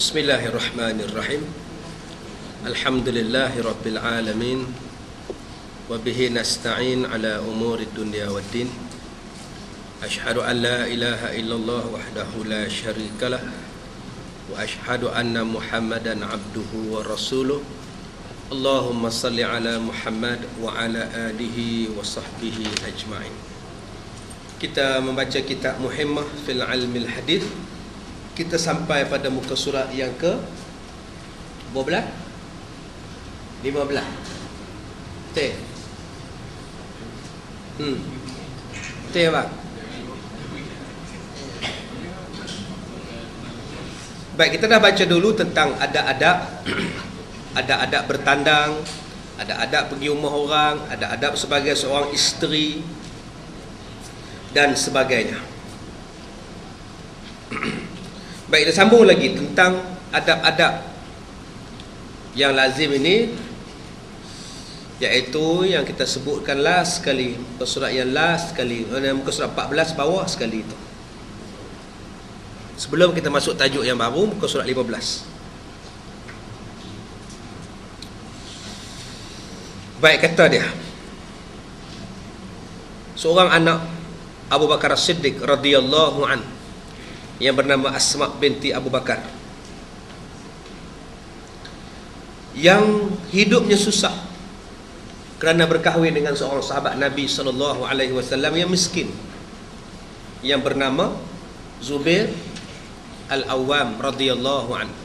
Bismillahirrahmanirrahim. Alhamdulillahi Rabbil Alamin. Wabihi nasta'in ala umuri dunia wa din. Ashhadu an la ilaha illallah wahdahu la syarikalah Wa ashhadu anna muhammadan abduhu wa rasuluh. Allahumma salli ala Muhammad wa ala alihi wa sahbihi ajma'in. Kita membaca kitab Muhimmah fil ilmil hadith kita sampai pada muka surat yang ke berapa belas? Lima belas. Betul? Hmm. Apa? Baik, kita dah baca dulu tentang adab-adab Adab-adab bertandang Adab-adab pergi rumah orang Adab-adab sebagai seorang isteri Dan sebagainya Baik, kita sambung lagi tentang adab-adab yang lazim ini iaitu yang kita sebutkan last sekali surat yang last sekali muka surat 14 bawah sekali itu. Sebelum kita masuk tajuk yang baru muka surat 15 baik kata dia. Seorang anak Abu Bakar As-Siddiq radhiyallahu anhu yang bernama Asma binti Abu Bakar. Yang hidupnya susah kerana berkahwin dengan seorang sahabat Nabi sallallahu alaihi wasallam yang miskin yang bernama Zubair Al-Awwam radhiyallahu anhu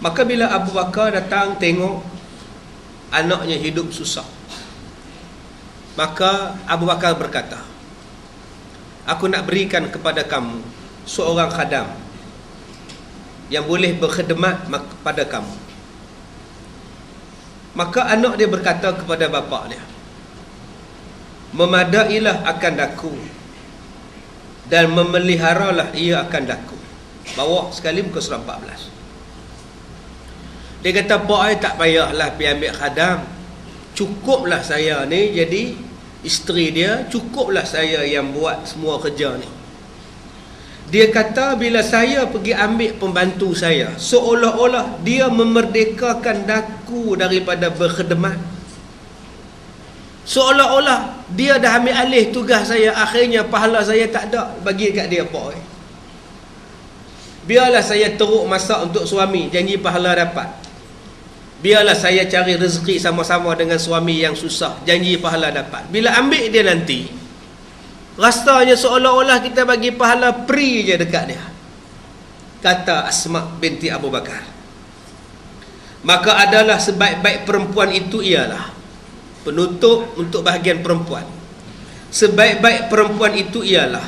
maka bila Abu Bakar datang tengok anaknya hidup susah maka Abu Bakar berkata aku nak berikan kepada kamu seorang khadam yang boleh berkhidmat kepada kamu. Maka anak dia berkata kepada bapa dia memadailah akan daku dan memeliharalah ia akan daku. Bawa sekali muka surat 14 dia kata pak tak payahlah pergi ambil khadam. Cukuplah saya ni jadi isteri dia cukuplah saya yang buat semua kerja ni. Dia kata bila saya pergi ambil pembantu saya seolah-olah dia memerdekakan daku daripada berkhidmat. Seolah-olah dia dah ambil alih tugas saya akhirnya pahala saya tak ada bagi kat dia apa biarlah saya teruk masak untuk suami janji pahala dapat biarlah saya cari rezeki sama-sama dengan suami yang susah. Janji pahala dapat. Bila ambil dia nanti rasanya seolah-olah kita bagi pahala free je dekat dia. Kata Asma binti Abu Bakar. Maka adalah sebaik-baik perempuan itu ialah penutup untuk bahagian perempuan. Sebaik-baik perempuan itu ialah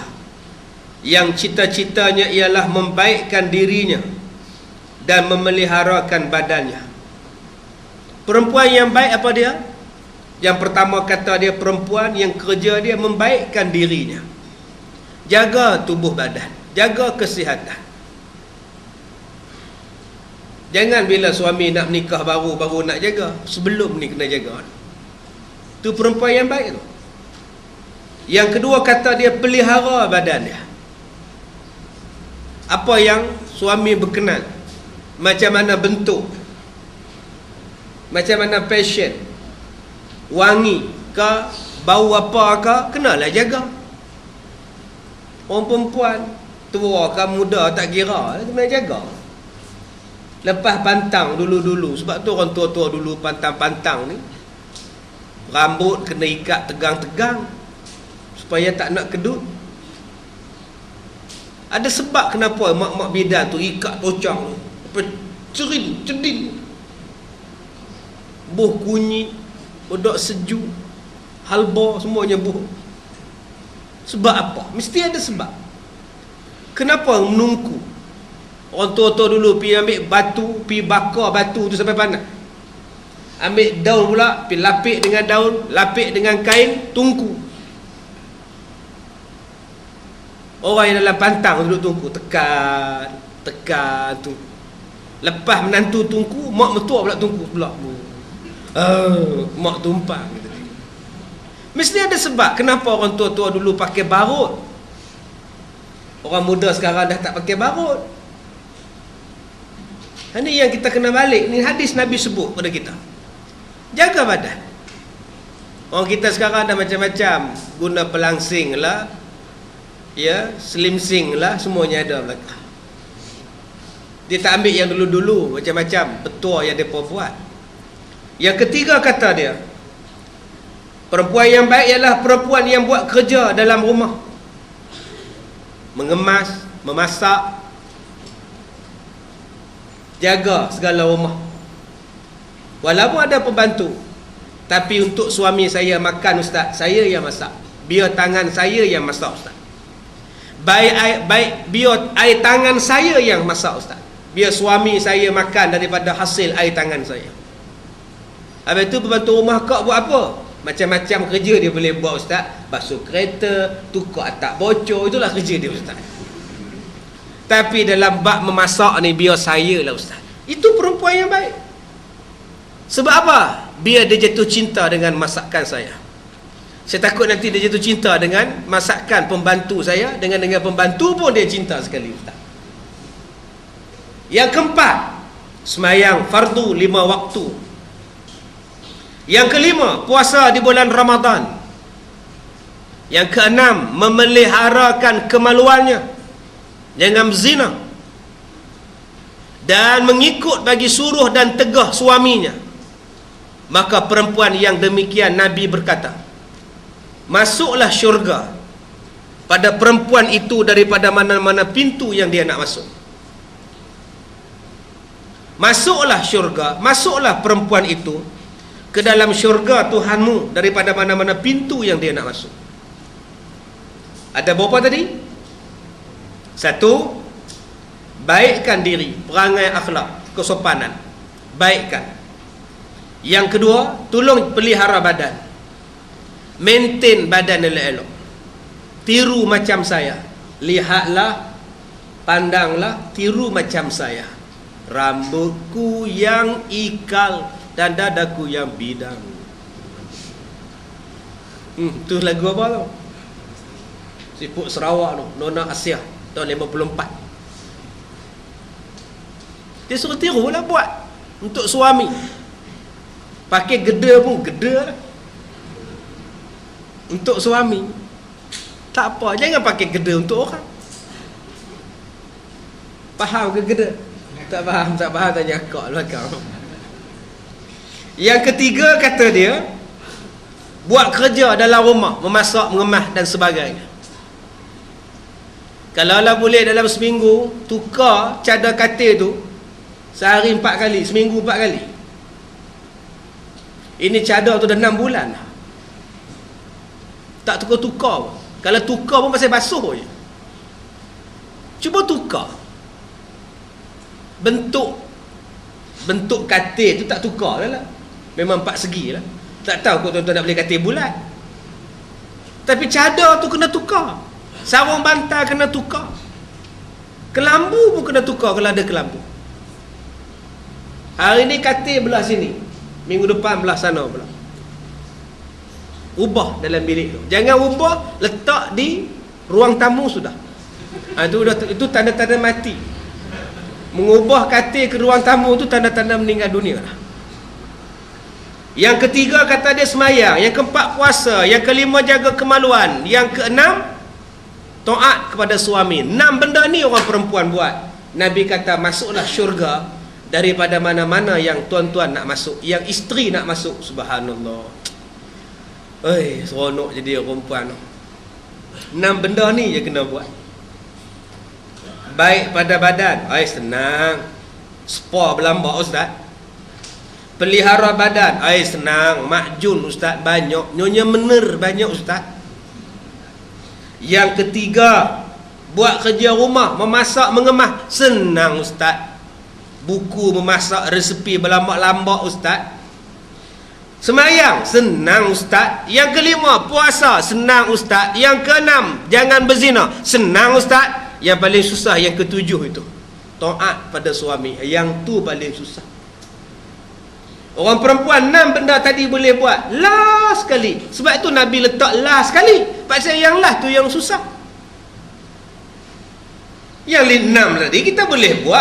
yang cita-citanya ialah membaikkan dirinya dan memeliharakan badannya Perempuan yang baik apa dia? Yang pertama kata dia perempuan yang kerja dia membaikkan dirinya. Jaga tubuh badan, jaga kesihatan. Jangan bila suami nak menikah baru baru nak jaga, sebelum ni kena jaga. Tu perempuan yang baik tu. Yang kedua kata dia pelihara badan dia. Apa yang suami berkenan? Macam mana bentuk macam mana passion? Wangi ke bau apa ke kenalah jaga. Orang perempuan tua ke muda tak kira. Kena jaga. Lepas pantang dulu-dulu sebab tu orang tua-tua dulu pantang-pantang ni rambut kena ikat tegang-tegang supaya tak nak kedut. Ada sebab kenapa mak-mak bidan tu ikat apa cerin cedin buh kunyit bedok sejuk halba semuanya buh. Sebab apa? Mesti ada sebab. Kenapa menungku orang tua-tua dulu pergi ambil batu pergi bakar batu tu sampai panas. Ambil daun pula pergi lapik dengan daun lapik dengan kain tungku. Orang yang dalam pantang duduk tungku tekan tekan tu lepas menantu tungku mak metua pula tungku pula uh, mak tumpang gitu. Mesti ada sebab kenapa orang tua-tua dulu pakai barut. Orang muda sekarang dah tak pakai barut. Ini yang kita kena balik. Ni hadis Nabi sebut pada kita. Jaga badan. Orang kita sekarang ada macam-macam. Guna pelangsing lah. Ya, slimsing lah. Semuanya ada belakang. Dia tak ambil yang dulu-dulu. Macam-macam. Betul yang dia buat. Yang ketiga kata dia. Perempuan yang baik ialah perempuan yang buat kerja dalam rumah. Mengemas, memasak, jaga segala rumah walaupun ada pembantu tapi untuk suami saya makan ustaz saya yang masak biar tangan saya yang masak ustaz baik air, baik biar air tangan saya yang masak ustaz biar suami saya makan daripada hasil air tangan saya habis itu pembantu rumah kau buat apa macam-macam kerja dia boleh buat ustaz basuh kereta tukar atap bocor itulah kerja dia ustaz tapi dalam bab memasak ni biar saya lah ustaz. Itu perempuan yang baik. Sebab apa? Biar dia jatuh cinta dengan masakan saya. Saya takut nanti dia jatuh cinta dengan masakan pembantu saya. Dengan dengan pembantu pun dia cinta sekali ustaz. Yang keempat. Semayang fardu lima waktu. Yang kelima. Puasa di bulan Ramadan. Yang keenam. Memeliharakan kemaluannya jangan berzina dan mengikut bagi suruh dan tegah suaminya maka perempuan yang demikian Nabi berkata masuklah syurga pada perempuan itu daripada mana-mana pintu yang dia nak masuk masuklah syurga masuklah perempuan itu ke dalam syurga Tuhanmu daripada mana-mana pintu yang dia nak masuk ada berapa tadi? Satu, baikkan diri, perangai akhlak, kesopanan. Baikkan. Yang kedua, tolong pelihara badan. Maintain badan elok-elok. Tiru macam saya. Lihatlah, pandanglah, tiru macam saya. Rambutku yang ikal dan dadaku yang bidang. Hmm, tu lagu apa tu? Siput Sarawak tu, Nona Asia tahun 54 dia suruh tiru lah buat untuk suami. Pakai geda pun geda lah. Untuk suami. Tak apa jangan pakai geda untuk orang. Faham ke geda tak faham tak faham tanya belakang yang ketiga kata dia buat kerja dalam rumah memasak mengemah dan sebagainya kalau lah boleh dalam seminggu tukar cadar katil tu sehari empat kali, seminggu empat kali. Ini cadar tu dah enam bulan. Tak tukar-tukar. Kalau tukar pun pasal basuh je. Cuba tukar. Bentuk bentuk katil tu tak tukar lah. Memang empat segi lah. Tak tahu kau tuan-tuan nak beli katil bulat. Tapi cadar tu kena tukar. Sarung bantal kena tukar. Kelambu pun kena tukar kalau ada kelambu. Hari ni katil belah sini. Minggu depan belah sana pula. Ubah dalam bilik tu. Jangan ubah, letak di ruang tamu sudah. Ha, itu, itu tanda-tanda mati. Mengubah katil ke ruang tamu tu tanda-tanda meninggal dunia lah. Yang ketiga kata dia semayang. Yang keempat puasa. Yang kelima jaga kemaluan. Yang keenam Taat kepada suami. Enam benda ni orang perempuan buat. Nabi kata masuklah syurga daripada mana-mana yang tuan-tuan nak masuk. Yang isteri nak masuk. Subhanallah. Eh, seronok jadi perempuan. Enam benda ni je kena buat. Baik pada badan. Ay, senang. Spa berlambak ustaz. Pelihara badan. Ay, senang. Makjun ustaz banyak. Nyonya mener banyak ustaz. Yang ketiga, buat kerja rumah, memasak, mengemah. Senang ustaz. Buku memasak resepi berlambak-lambak ustaz. Semayang, senang ustaz. Yang kelima, puasa, senang ustaz. Yang keenam, jangan berzina, senang ustaz. Yang paling susah yang ketujuh itu. Taat pada suami. Yang tu paling susah. Orang perempuan enam benda tadi boleh buat Last sekali. Sebab itu Nabi letak last sekali. Pasal yang last tu yang susah. Yang enam tadi kita boleh buat